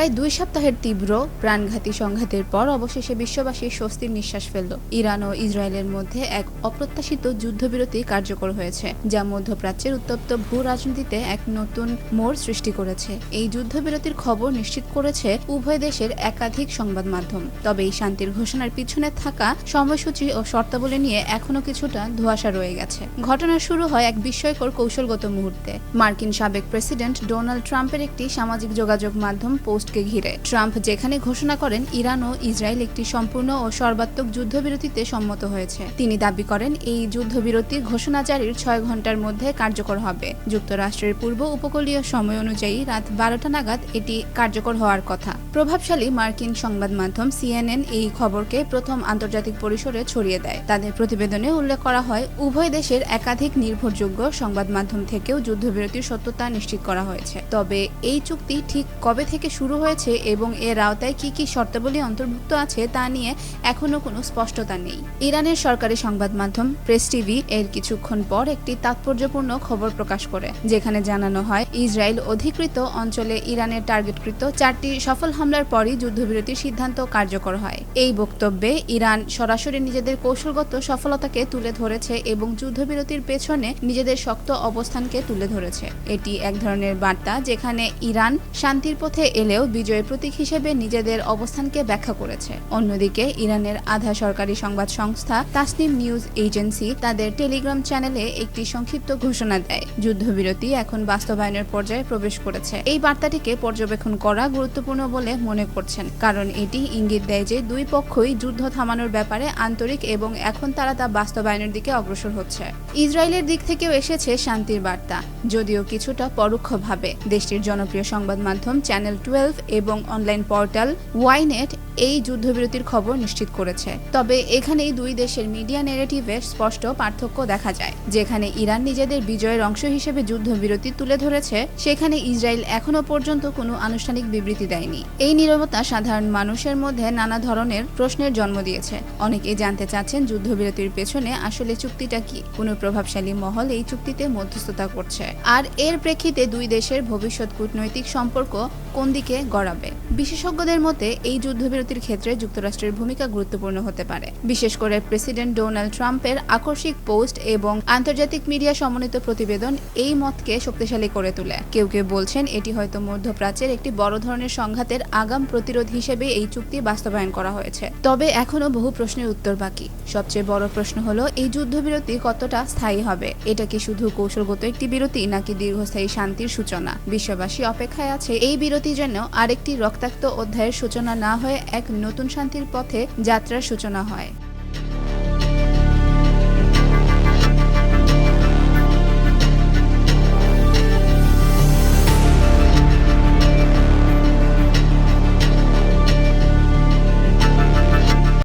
প্রায় দুই সপ্তাহের তীব্র প্রাণঘাতী সংঘাতের পর অবশেষে বিশ্ববাসী স্বস্তির নিঃশ্বাস ফেলল। ইরান ও ইসরায়েলের মধ্যে এক অপ্রত্যাশিত যুদ্ধবিরতি কার্যকর হয়েছে, যা মধ্যপ্রাচ্যের উত্তপ্ত ভূ রাজনীতিতে এক নতুন মোড় সৃষ্টি করেছে। এই যুদ্ধবিরতির খবর নিশ্চিত করেছে উভয় দেশের একাধিক সংবাদ মাধ্যম। তবে এই শান্তির ঘোষণার পিছনে থাকা সময়সূচি ও শর্তাবলী নিয়ে এখনও কিছুটা ধোঁয়াশা রয়ে গেছে। ঘটনা শুরু হয় এক বিস্ময়কর কৌশলগত মুহূর্তে। মার্কিন সাবেক প্রেসিডেন্ট ডোনাল্ড ট্রাম্পের একটি সামাজিক যোগাযোগ মাধ্যম পোস্টকে ঘিরে। ট্রাম্প যেখানে ঘোষণা করেন, ইরান ও ইসরায়েল একটি সম্পূর্ণ ও সর্বাত্মক যুদ্ধবিরতিতে সম্মত হয়েছে। তিনি দাবি করেন, এই যুদ্ধবিরতি ঘোষণা জারির ছয় ঘণ্টার মধ্যে কার্যকর হবে। যুক্তরাষ্ট্রের পূর্ব উপকূলীয় সময় অনুযায়ী রাত বারোটা নাগাদ এটি কার্যকর হওয়ার কথা। প্রভাবশালী মার্কিন সংবাদ মাধ্যম সিএনএন এই খবরকে প্রথম আন্তর্জাতিক পরিসরে ছড়িয়ে দেয়। তাদের প্রতিবেদনে উল্লেখ করা হয়, উভয় দেশের একাধিক নির্ভরযোগ্য সংবাদ মাধ্যম থেকেও যুদ্ধবিরতির সত্যতা নিশ্চিত করা হয়েছে। তবে এই চুক্তি ঠিক কবে থেকে শুরু হয়েছে এবং এর আওতায় কি কি শর্তাবলী অন্তর্ভুক্ত আছে তা নিয়ে এখনও কোনো স্পষ্টতা নেই। ইরানের সরকারি সংবাদ মাধ্যম প্রেস টিভি এর কিছুক্ষণ পর একটি তাৎপর্যপূর্ণ খবর প্রকাশ করে, যেখানে জানানো হয়, ইসরায়েল অধিকৃত অঞ্চলে ইরানের টার্গেটকৃত চারটি সফল হামলার পরই যুদ্ধবিরতির সিদ্ধান্ত কার্যকর হয়। এই বক্তব্যে ইরান সরাসরি নিজেদের কৌশলগত সফলতাকে তুলে ধরেছে এবং যুদ্ধবিরতির পেছনে নিজেদের শক্ত অবস্থানকে তুলে ধরেছে। এটি এক ধরনের বার্তা যেখানে ইরান শান্তির পথে এলেও বিজয়ের প্রতীক হিসেবে নিজেদের অবস্থানকে ব্যাখ্যা করেছে। অন্যদিকে, ইরানের আধা সরকারি সংবাদ সংস্থা তাসনিম নিউজ এজেন্সি তাদের টেলিগ্রাম চ্যানেলে একটি সংক্ষিপ্ত ঘোষণা দেয়। যুদ্ধবিরতি এখন বাস্তবায়নের পর্যায়ে প্রবেশ করেছে। এই বার্তাটিকে পর্যবেক্ষণ করা গুরুত্বপূর্ণ বলে মনে করছেন, কারণ এটি ইঙ্গিত দেয় যে দুই পক্ষই যুদ্ধ থামানোর ব্যাপারে আন্তরিক এবং এখন তারা তা বাস্তবায়নের দিকে অগ্রসর হচ্ছে। ইসরায়েলের দিক থেকেও এসেছে শান্তির বার্তা, যদিও কিছুটা পরোক্ষভাবে। দেশটির জনপ্রিয় সংবাদ মাধ্যম চ্যানেল টুয়েলভ এবং অনলাইন পোর্টাল ওয়াইনেট এই যুদ্ধবিরতির খবর নিশ্চিত করেছে। তবে এখানেই দুই দেশের মিডিয়া নেগেটিভে স্পষ্ট পার্থক্য দেখা যায়। যেখানে ইরান নিজেদের বিজয়ের অংশ হিসেবে যুদ্ধবিরতি তুলে ধরেছে, সেখানে ইসরায়েল এখনও পর্যন্ত কোনো আনুষ্ঠানিক বিবৃতি দেয়নি। এই নীরবতা সাধারণ মানুষের মধ্যে নানা ধরনের প্রশ্নের জন্ম দিয়েছে। অনেকেই জানতে চাচ্ছেন যুদ্ধবিরতির পেছনে আসলে চুক্তিটা কি? কোনো প্রভাবশালী মহল এই চুক্তিতে মধ্যস্থতা করছে। আর এর প্রেক্ষিতে দুই দেশের ভবিষ্যৎ কূটনৈতিক সম্পর্ক কোন দিকে গড়াবে বিশেষজ্ঞদের মতে, এই যুদ্ধবিরতির ক্ষেত্রে যুক্তরাষ্ট্রের ভূমিকা গুরুত্বপূর্ণ হতে পারে। বিশেষ করে প্রেসিডেন্ট ডোনাল্ড ট্রাম্পের আকস্মিক পোস্ট এবং আন্তর্জাতিক মিডিয়া সমন্বিত প্রতিবেদন এই মতকে শক্তিশালী করে তোলে। কেউ কেউ বলছেন, এটি হয়তো মধ্যপ্রাচ্যের একটি বড় ধরনের সংঘাতের আগাম প্রতিরোধ হিসেবে এই চুক্তি বাস্তবায়ন করা হয়েছে। তবে এখনও বহু প্রশ্নের উত্তর বাকি। সবচেয়ে বড় প্রশ্ন হলো, এই যুদ্ধবিরতি কতটা স্থায়ী হবে? এটা কি শুধু কৌশলগত একটি বিরতি, নাকি দীর্ঘস্থায়ী শান্তির সূচনা? বিশ্ববাসী অপেক্ষায় আছে এই বিরতি যেন আরেকটি রক্তাক্ত অধ্যায়ের সূচনা না হয়ে এক নতুন শান্তির পথে যাত্রার সূচনা হয়।